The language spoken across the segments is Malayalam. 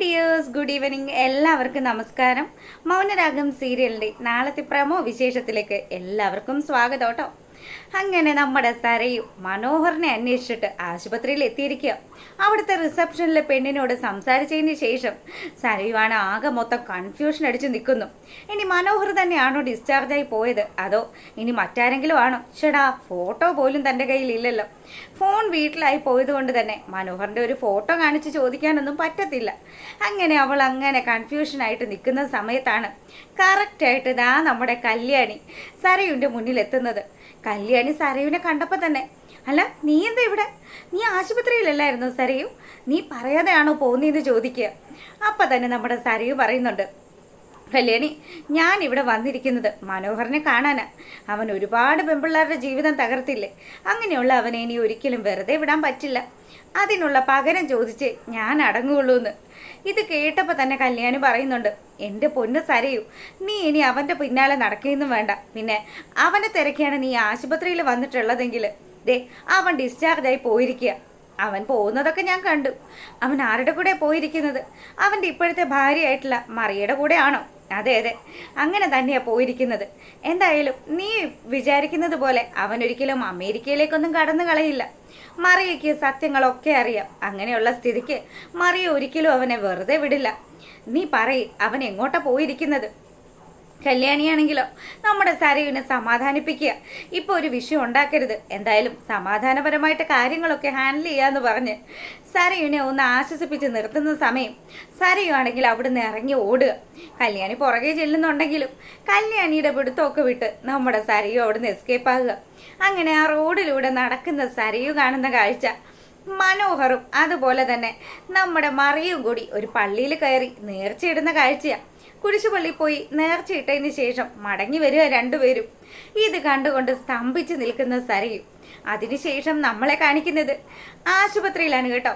ഡിയേഴ്സ് ഗുഡ് ഈവനിങ് എല്ലാവർക്കും നമസ്കാരം. മൗനരാഗം സീരിയലിന്റെ നാളത്തെ പ്രമോ വിശേഷത്തിലേക്ക് എല്ലാവർക്കും സ്വാഗതം കേട്ടോ. അങ്ങനെ നമ്മുടെ സരയും മനോഹറിനെ അന്വേഷിച്ചിട്ട് ആശുപത്രിയിൽ എത്തിയിരിക്കുക. അവിടുത്തെ റിസപ്ഷനിലെ പെണ്ണിനോട് സംസാരിച്ചതിന് ശേഷം സരയുവാണ് ആകെ മൊത്തം കൺഫ്യൂഷൻ അടിച്ചു നിൽക്കുന്നു. ഇനി മനോഹർ തന്നെയാണോ ഡിസ്ചാർജായി പോയത്? അതോ ഇനി മറ്റാരെങ്കിലും ആണോ? ചേടാ ഫോട്ടോ പോലും തന്റെ കയ്യിൽ ഇല്ലല്ലോ. ഫോൺ വീട്ടിലായി പോയതുകൊണ്ട് തന്നെ മനോഹറിന്റെ ഒരു ഫോട്ടോ കാണിച്ച് ചോദിക്കാനൊന്നും പറ്റത്തില്ല. അങ്ങനെ അവൾ അങ്ങനെ കൺഫ്യൂഷനായിട്ട് നിൽക്കുന്ന സമയത്താണ് കറക്റ്റായിട്ട് ഇതാ നമ്മുടെ കല്യാണി മുന്നിൽ എത്തുന്നത് കല്യാണി സരയുവിനെ കണ്ടപ്പോൾ തന്നെ. അല്ല നീ എന്താ ഇവിടെ? നീ ആശുപത്രിയിലല്ലായിരുന്നു സരയു? നീ പറയാതെയാണോ പോകുന്നതെന്ന് ചോദിക്കുക. അപ്പം തന്നെ നമ്മുടെ സരയു പറയുന്നുണ്ട് കല്യാണി ഞാൻ ഇവിടെ വന്നിരിക്കുന്നത് മനോഹറിനെ കാണാനാ. അവൻ ഒരുപാട് പെമ്പിള്ളാരുടെ ജീവിതം തകർത്തില്ലേ? അങ്ങനെയുള്ള അവനെ ഇനി ഒരിക്കലും വെറുതെ വിടാൻ പറ്റില്ല. അതിനുള്ള പകരം ചോദിച്ച് ഞാൻ അടങ്ങുകയുള്ളൂ എന്ന് ഇത് കേട്ടപ്പോൾ തന്നെ കല്യാണി പറയുന്നുണ്ട് എന്റെ പൊന്ന് സരയു നീ ഇനി അവന്റെ പിന്നാലെ നടക്കുകയൊന്നും വേണ്ട. പിന്നെ അവനെ തിരക്കിയാണ് നീ ആശുപത്രിയിൽ വന്നിട്ടുള്ളതെങ്കിൽ ദേ അവൻ ഡിസ്ചാർജായി പോയിരിക്കുക. അവൻ പോകുന്നതൊക്കെ ഞാൻ കണ്ടു. അവൻ ആരുടെ കൂടെ പോയിരിക്കുന്നത്? അവന്റെ ഇപ്പോഴത്തെ ഭാര്യയായിട്ടുള്ള മറിയുടെ കൂടെയാണോ? അതെ അതെ. അങ്ങനെ തന്നെയാ പോയിരിക്കുന്നത്. എന്തായാലും നീ വിചാരിക്കുന്നത് പോലെ അവൻ ഒരിക്കലും അമേരിക്കയിലേക്കൊന്നും കടന്നു കളയില്ല. മറിയയ്ക്ക് സത്യങ്ങളൊക്കെ അറിയാം. അങ്ങനെയുള്ള സ്ഥിതിക്ക് മറിയ ഒരിക്കലും അവനെ വെറുതെ വിടില്ല. നീ പറയ് അവൻ എങ്ങോട്ടാ പോയിരിക്കുന്നത്? കല്യാണിയാണെങ്കിലോ നമ്മുടെ സരയുവിനെ സമാധാനിപ്പിക്കുക. ഇപ്പൊ ഒരു വിഷയം ഉണ്ടാക്കരുത്. എന്തായാലും സമാധാനപരമായിട്ട് കാര്യങ്ങളൊക്കെ ഹാൻഡിൽ ചെയ്യാന്ന് പറഞ്ഞ് സരയുവിനെ ഒന്ന് ആശ്വസിപ്പിച്ച് നിർത്തുന്ന സമയം സരയു ആണെങ്കിൽ അവിടുന്ന് ഇറങ്ങി ഓടുക. കല്യാണി പുറകെ ചെല്ലുന്നുണ്ടെങ്കിലും കല്യാണിയുടെ പിടുത്തമൊക്കെ വിട്ട് നമ്മുടെ സരയു അവിടുന്ന് എസ്കേപ്പ് ആകുക. അങ്ങനെ ആ റോഡിലൂടെ നടക്കുന്ന സരയു കാണുന്ന കാഴ്ച മനോഹറും. അതുപോലെ തന്നെ നമ്മുടെ മറിയും കൂടി ഒരു പള്ളിയിൽ കയറി നേർച്ചയിടുന്ന കാഴ്ചയാണ് കുരിശുപള്ളി പോയി നേർച്ചയിട്ടതിന് ശേഷം മടങ്ങി വരിക രണ്ടുപേരും. ഇത് കണ്ടുകൊണ്ട് സ്തംഭിച്ച് നിൽക്കുന്ന സരയും. അതിനുശേഷം നമ്മളെ കാണിക്കുന്നത്. ആശുപത്രിയിലാണ് കേട്ടോ.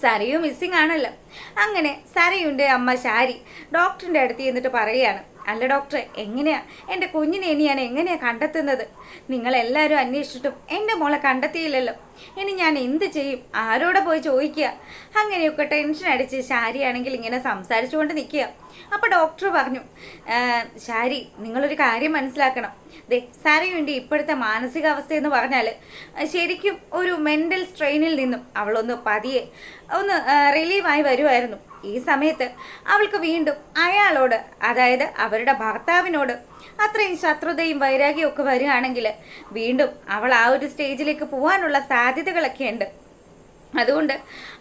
സരയും മിസ്സിംഗ് ആണല്ലോ. അങ്ങനെ സരയുണ്ട് അമ്മ ശാരി ഡോക്ടറിന്റെ അടുത്ത് ചെന്നിട്ട് പറയുകയാണ്. അല്ല ഡോക്ടറെ എങ്ങനെയാ? എന്റെ കുഞ്ഞിനെ ഇനി ഞാൻ എങ്ങനെയാണ് കണ്ടെത്തുന്നത്? നിങ്ങളെല്ലാവരും അന്വേഷിച്ചിട്ടും എന്റെ മോളെ കണ്ടെത്തിയില്ലല്ലോ. ഇനി ഞാൻ എന്ത് ചെയ്യും? ആരോടെ പോയി ചോദിക്കുക? അങ്ങനെയൊക്കെ ടെൻഷൻ അടിച്ച് ശാരിയാണെങ്കിൽ ഇങ്ങനെ സംസാരിച്ചുകൊണ്ട് നിൽക്കുക. അപ്പോൾ ഡോക്ടർ പറഞ്ഞു "ആ, ശാരി നിങ്ങളൊരു കാര്യം മനസ്സിലാക്കണം. ദേ വേണ്ടി ഇപ്പോഴത്തെ മാനസികാവസ്ഥ എന്ന് പറഞ്ഞാൽ ശരിക്കും ഒരു മെന്റൽ സ്ട്രെയിനിൽ നിന്നും അവളൊന്ന് പതിയെ ഒന്ന് റിലീവായി വരുമായിരുന്നു ഈ സമയത്ത് അവൾക്ക് വീണ്ടും അയാളോട് അതായത് അവരുടെ ഭർത്താവിനോട് അത്രയും ശത്രുതയും വൈരാഗ്യവും ഒക്കെ വരികയാണെങ്കിൽ വീണ്ടും അവൾ ആ ഒരു സ്റ്റേജിലേക്ക് പോകാനുള്ള സാധ്യതകളൊക്കെ ഉണ്ട്. അതുകൊണ്ട്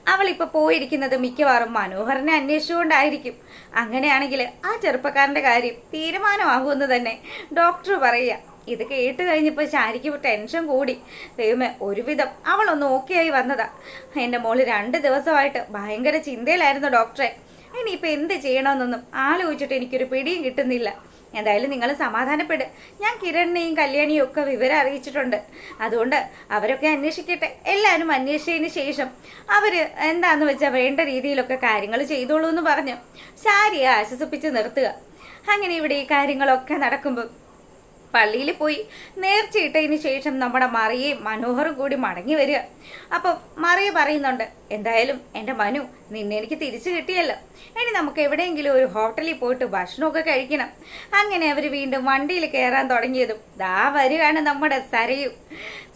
അവൾ ഇപ്പോൾ പോയിരിക്കുന്നത് മിക്കവാറും മനോഹരനെ അന്വേഷിച്ചുകൊണ്ടായിരിക്കും. അങ്ങനെയാണെങ്കിൽ ആ ചെറുപ്പക്കാരന്റെ കാര്യം തീരുമാനമാകുമെന്ന് തന്നെ ഡോക്ടർ പറയുക. ഇത് കേട്ട് കഴിഞ്ഞപ്പോൾ ശാരിക്ക് ടെൻഷൻ കൂടി. ദൈവമേ ഒരുവിധം അവളൊന്ന് ഓക്കെ ആയി വന്നതാ. എന്റെ മോൾ രണ്ട് ദിവസമായിട്ട് ഭയങ്കര ചിന്തയിലായിരുന്നു ഡോക്ടറെ ഇനിയിപ്പോൾ എന്ത് ചെയ്യണമെന്നൊന്നും ആലോചിച്ചിട്ട് എനിക്കൊരു പിടിയും കിട്ടുന്നില്ല. എന്തായാലും നിങ്ങൾ സമാധാനപ്പെട്. ഞാൻ കിരണിനെയും കല്യാണിയും ഒക്കെ വിവരം അറിയിച്ചിട്ടുണ്ട്. അതുകൊണ്ട് അവരൊക്കെ അന്വേഷിക്കട്ടെ. എല്ലാവരും അന്വേഷിച്ചതിന് ശേഷം അവർ എന്താന്ന് വെച്ചാൽ വേണ്ട രീതിയിലൊക്കെ കാര്യങ്ങൾ ചെയ്തോളൂ എന്ന് പറഞ്ഞ്. ശാരിയെ ആശ്വസിപ്പിച്ച് നിർത്തുക. അങ്ങനെ ഇവിടെ ഈ കാര്യങ്ങളൊക്കെ നടക്കുമ്പോൾ പള്ളിയിൽ പോയി നേർച്ചയിട്ടതിന് ശേഷം നമ്മുടെ മറിയയും മനോഹറും കൂടി മടങ്ങി വരിക. അപ്പം മറിയ പറയുന്നുണ്ട് എന്തായാലും എന്റെ മനു നിന്നെ എനിക്ക് തിരിച്ചു കിട്ടിയല്ലോ. ഇനി നമുക്ക് എവിടെയെങ്കിലും ഒരു ഹോട്ടലിൽ പോയിട്ട് ഭക്ഷണമൊക്കെ കഴിക്കണം. അങ്ങനെ അവർ വീണ്ടും വണ്ടിയിൽ കയറാൻ തുടങ്ങിയതും ദാ വരികയാണ് നമ്മുടെ സരയു.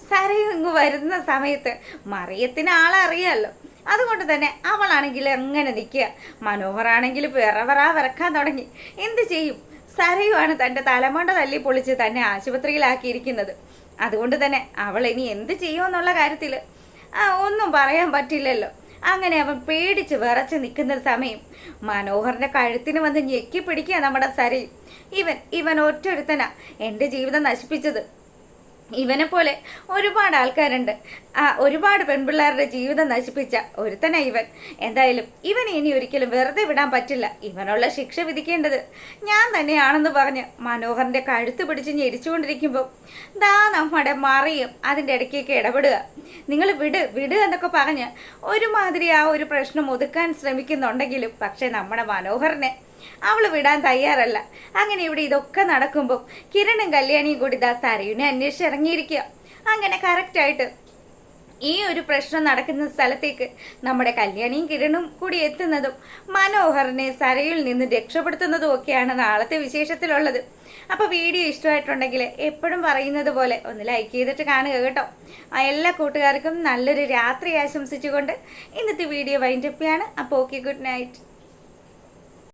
സരയു ഇങ്ങ് വരുന്ന സമയത്ത് മറിയത്തിന് ആളറിയാമല്ലോ അതുകൊണ്ട് തന്നെ അവളാണെങ്കിൽ അങ്ങനെ നിൽക്കുക? മനോഹറാണെങ്കിൽ വിറവറാ വിറക്കാൻ തുടങ്ങി. എന്ത് ചെയ്യും? സരയുമാണ് തന്റെ തലമണ്ട തല്ലി പൊളിച്ച് തന്നെ ആശുപത്രിയിലാക്കിയിരിക്കുന്നത്. അതുകൊണ്ട് തന്നെ അവൾ ഇനി എന്ത് ചെയ്യുമെന്നുള്ള കാര്യത്തിൽ ഒന്നും പറയാൻ പറ്റില്ലല്ലോ. അങ്ങനെ അവൻ പേടിച്ച് വിറച്ച് നിൽക്കുന്ന സമയം മനോഹറിന്റെ കഴുത്തിന് വന്ന് ഞെക്കി പിടിക്കുക നമ്മുടെ സരയും. ഇവൻ ഇവൻ ഒറ്റൊരുത്തനാ എന്റെ ജീവിതം നശിപ്പിച്ചത്. ഇവനെ പോലെ ഒരുപാട് ആൾക്കാരുണ്ട്. ആ ഒരുപാട് പെൺപിള്ളേരുടെ ജീവിതം നശിപ്പിച്ച ഒരുത്തന ഇവൻ. എന്തായാലും ഇവനെ ഇനി ഒരിക്കലും വെറുതെ വിടാൻ പറ്റില്ല. ഇവനുള്ള ശിക്ഷ വിധിക്കേണ്ടത് ഞാൻ തന്നെയാണെന്ന് പറഞ്ഞ് മനോഹറിന്റെ കഴുത്ത് പിടിച്ച് ഞെരിച്ചുകൊണ്ടിരിക്കുമ്പോൾ ദാ നമ്മുടെ മറിയും അതിന്റെ ഇടയ്ക്കൊക്കെ ഇടപെടുക. നിങ്ങൾ വിട് വിട് എന്നൊക്കെ പറഞ്ഞ് ഒരുമാതിരി ആ ഒരു പ്രശ്നം ഒതുക്കാൻ ശ്രമിക്കുന്നുണ്ടെങ്കിലും പക്ഷേ നമ്മുടെ മനോഹറിനെ അവൾ വിടാൻ തയ്യാറല്ല. അങ്ങനെ ഇവിടെ ഇതൊക്കെ നടക്കുമ്പോൾ കിരണും കല്യാണിയും കൂടി ദാ സരയുനെ അന്വേഷിച്ച് ഇറങ്ങിയിരിക്കുക അങ്ങനെ കറക്റ്റായിട്ട് ഈ ഒരു പ്രശ്നം നടക്കുന്ന സ്ഥലത്തേക്ക് നമ്മുടെ കല്യാണിയും കിരണും കൂടി എത്തുന്നതും മനോഹറിനെ സരയിൽ നിന്ന് രക്ഷപ്പെടുത്തുന്നതും ഒക്കെയാണ് നാളത്തെ വിശേഷത്തിലുള്ളത്. അപ്പോൾ വീഡിയോ ഇഷ്ടമായിട്ടുണ്ടെങ്കിൽ എപ്പോഴും പറയുന്നത് പോലെ ഒന്ന് ലൈക്ക് ചെയ്തിട്ട് കാണുക കേട്ടോ. എല്ലാ കൂട്ടുകാർക്കും നല്ലൊരു രാത്രി ആശംസിച്ചുകൊണ്ട് ഇന്നത്തെ വീഡിയോ വൈൻഡപ്പിയാണ് അപ്പോൾ ഓക്കെ ഗുഡ് നൈറ്റ്